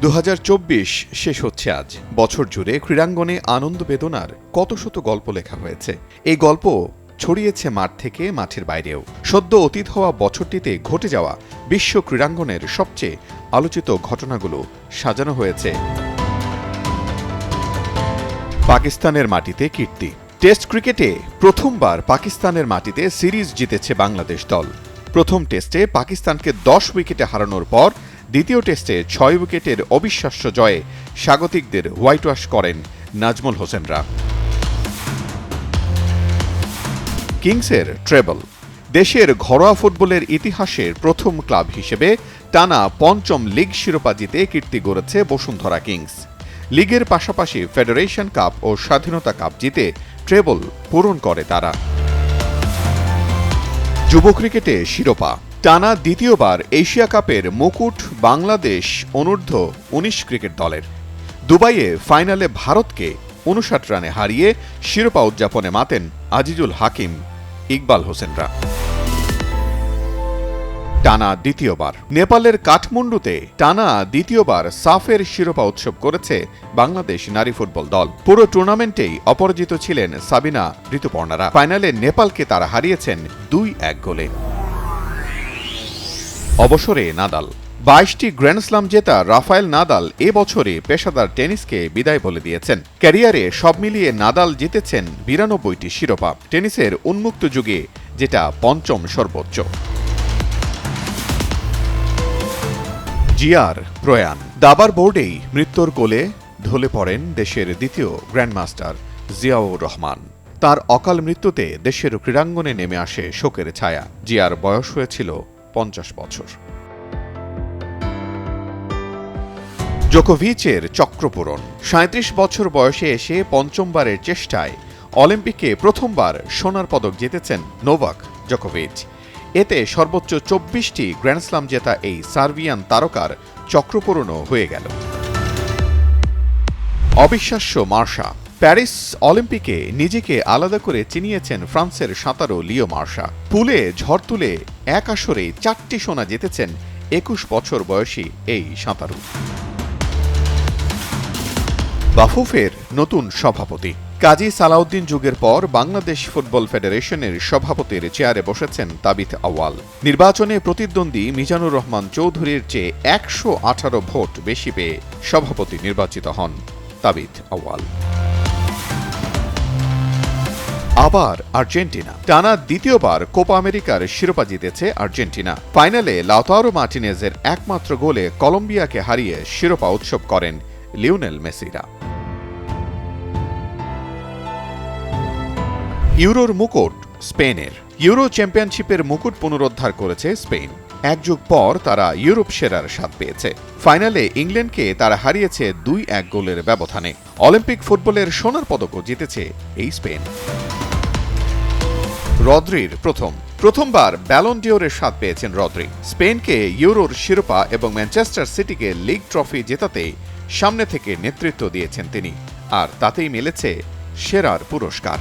দু হাজার চব্বিশ শেষ হচ্ছে আজ। বছর জুড়ে ক্রীড়াঙ্গনে আনন্দ বেদনার কত শত গল্প লেখা হয়েছে। এই গল্প ছড়িয়েছে মাঠ থেকে মাঠের বাইরেও। সদ্য অতীত হওয়া বছরটিতে ঘটে যাওয়া বিশ্ব ক্রীড়াঙ্গনের সবচেয়ে আলোচিত ঘটনাগুলো সাজানো হয়েছে। পাকিস্তানের মাটিতে কীর্তি। টেস্ট ক্রিকেটে প্রথমবার পাকিস্তানের মাটিতে সিরিজ জিতেছে বাংলাদেশ দল। প্রথম টেস্টে পাকিস্তানকে দশ উইকেটে হারানোর পর দ্বিতীয় টেস্টে ছয় উইকেটের অবিশ্বাস্য জয়ে স্বাগতিকদের হোয়াইট ওয়াশ করেন নাজমুল হোসেনরা। কিংসের ট্রেবল, দেশের ঘরোয়া ফুটবলের ইতিহাসের প্রথম ক্লাব হিসেবে টানা পঞ্চম লিগ শিরোপা জিতে কীর্তি গড়েছে বসুন্ধরা কিংস। লিগের পাশাপাশি ফেডারেশন কাপ ও স্বাধীনতা কাপ জিতে ট্রেবল পূরণ করে তারা। যুব ক্রিকেটে শিরোপা টানা দ্বিতীয়বার এশিয়া কাপের মুকুট বাংলাদেশ অনূর্ধ্ব উনিশ ক্রিকেট দলের। দুবাইয়ে ফাইনালে ভারতকে উনষাট রানে হারিয়ে শিরোপা উদযাপনে মাতেন আজিজুল হাকিম, ইকবাল হোসেনরা। টানা দ্বিতীয়বার। নেপালের কাঠমান্ডুতে টানা দ্বিতীয়বার সাফের শিরোপা উৎসব করেছে বাংলাদেশ নারী ফুটবল দল। পুরো টুর্নামেন্টেই অপরাজিত ছিলেন সাবিনা ঋতুপর্ণারা। ফাইনালে নেপালকে তারা হারিয়েছেন দুই এক গোলে। অবসরে নাদাল। বাইশটি গ্র্যান্ডস্লাম জেতা রাফায়েল নাদাল এ বছরে পেশাদার টেনিসকে বিদায় বলে দিয়েছেন। ক্যারিয়ারে সব মিলিয়ে নাদাল জিতেছেন বিরানব্বইটি শিরোপা। টেনিসের উন্মুক্ত যুগে যেটা পঞ্চম সর্বোচ্চ। জিয়ার প্রয়াণ। দাবার বোর্ডেই মৃত্যুর কোলে ঢলে পড়েন দেশের দ্বিতীয় গ্র্যান্ডমাস্টার জিয়াউর রহমান। তার অকাল মৃত্যুতে দেশের ক্রীড়াঙ্গনে নেমে আসে শোকের ছায়া। জিয়ার বয়স হয়েছিল পঞ্চাশ বছর। জোকোভিচের চক্রপূরণ সাঁত্রিশ বছর বয়সে এসে পঞ্চমবারের চেষ্টায় অলিম্পিকে প্রথমবার সোনার পদক জিতেছেন নোভাক জোকোভিচ। এতে সর্বোচ্চ চব্বিশটি গ্র্যান্ডস্লাম জেতা এই সার্বিয়ান তারকার চক্রপূরণও হয়ে গেল। অবিশ্বাস্য মার্শা প্যারিস অলিম্পিকে নিজেকে আলাদা করে চিনিয়েছেন ফ্রান্সের সাঁতারো লিও মার্শা। পুলে ঝড় তুলে এক আসরে চারটি সোনা জিতেছেন একুশ বছর বয়সী এই সাঁতারু। বাফুফের নতুন সভাপতি। কাজী সালাউদ্দিন যুগের পর বাংলাদেশ ফুটবল ফেডারেশনের সভাপতির চেয়ারে বসেছেন তাবিথ আওয়াল নির্বাচনে প্রতিদ্বন্দ্বী মিজানুর রহমান চৌধুরীর চেয়ে একশো আঠারো ভোট বেশি পেয়ে সভাপতি নির্বাচিত হন তাবিথ আওয়াল আবার আর্জেন্টিনা। টানা দ্বিতীয়বার কোপা আমেরিকার শিরোপা জিতেছে আর্জেন্টিনা। ফাইনালে লাউতারো মার্টিনেজের একমাত্র গোলে কলম্বিয়াকে হারিয়ে শিরোপা উৎসব করেন লিওনেল মেসিরা। ইউরোর মুকুট, স্পেনের। ইউরো চ্যাম্পিয়নশিপের মুকুট পুনরুদ্ধার করেছে স্পেন। এক যুগ পর তারা ইউরোপ সেরার স্বাদ পেয়েছে। ফাইনালে ইংল্যান্ডকে তারা হারিয়েছে দুই এক গোলের ব্যবধানে। অলিম্পিক ফুটবলের সোনার পদকও জিতেছে এই স্পেন। রদ্রির প্রথম। প্রথমবার ব্যালন ডিওরের স্বাদ পেয়েছেন রদ্রি। স্পেনকে ইউরোর শিরোপা এবং ম্যানচেস্টার সিটিকে লিগ ট্রফি জেতাতে সামনে থেকে নেতৃত্ব দিয়েছেন তিনি। আর তাতেই মিলেছে সেরার পুরস্কার।